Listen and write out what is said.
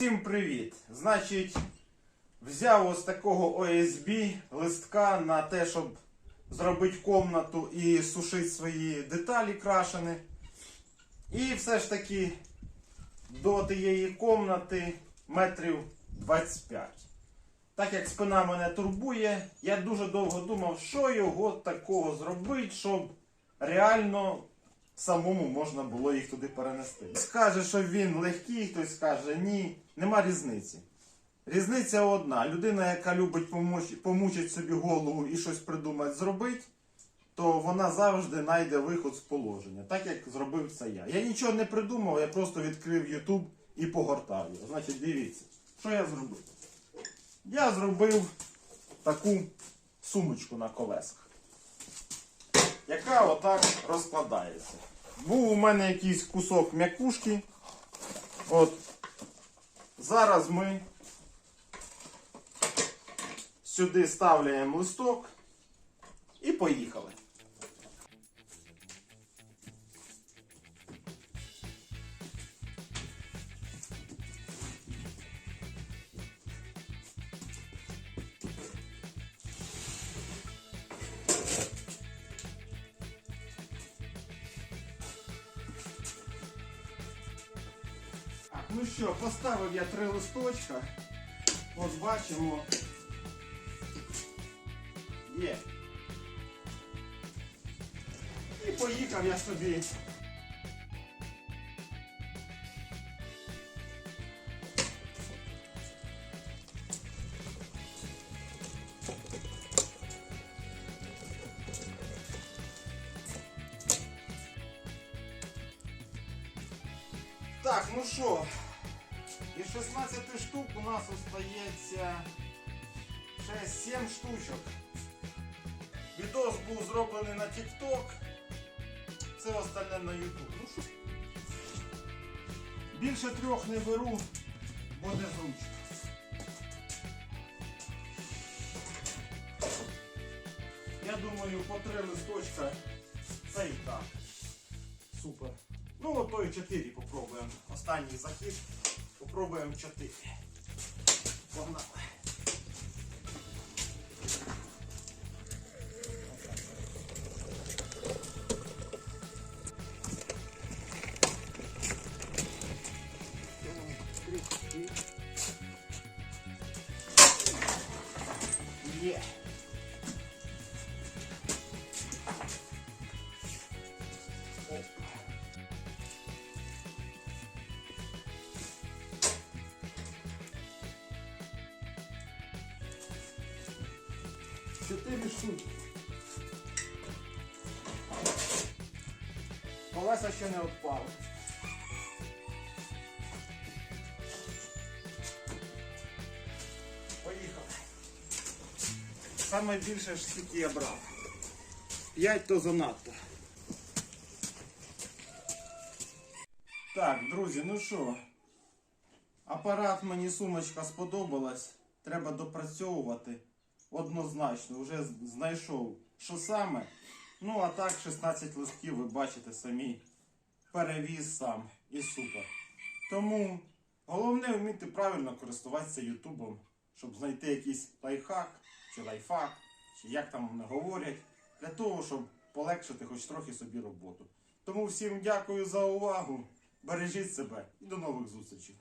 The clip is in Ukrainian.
Всім привіт! Значить, взяв ось такого ОСБ листка на те, щоб зробити комнату і сушити свої деталі крашені. І все ж таки до тієї комнати метрів 25. Так як спина мене турбує, я дуже довго думав, що його такого зробити, щоб реально самому можна було їх туди перенести. Хтось каже, що він легкий, хтось каже ні. Нема різниці. Різниця одна. Людина, яка любить помуч- помучити собі голову і щось придумати зробити, то вона завжди знайде виход з положення, так як зробив це я. Я нічого не придумав, я просто відкрив YouTube і погортав його. Значить, дивіться, що я зробив. Я зробив таку сумочку на колесах яка отак розкладається. Був у мене якийсь кусок м'якушки. От. Зараз ми сюди ставляємо листок і поїхали. ну що, поставив я три листочка. От бачимо. Є. І поїхав я собі. Так, ну що, Із 16 штук у нас остається ще 7 штучок. Відос був зроблений на TikTok. Це остальне на YouTube. Більше трьох не беру, бо не зручно. Я думаю, по три листочка це і так. Супер. Ну, от той 4 попробуємо. Останній захід. Попробуємо 4. Погнали. Є. 4 штуки. Колеса ще не відпали. Поїхали. Саме більше ж скільки я брав. 5 то занадто. Так, друзі, ну що, апарат мені сумочка сподобалась. Треба допрацьовувати однозначно. Вже знайшов, що саме. Ну, а так, 16 листків, ви бачите самі. Перевіз сам і супер. Тому головне вміти правильно користуватися Ютубом, щоб знайти якийсь лайфхак чи лайфхак, чи як там вони говорять, для того, щоб полегшити хоч трохи собі роботу. Тому всім дякую за увагу. Бережіть себе і до нових зустрічей.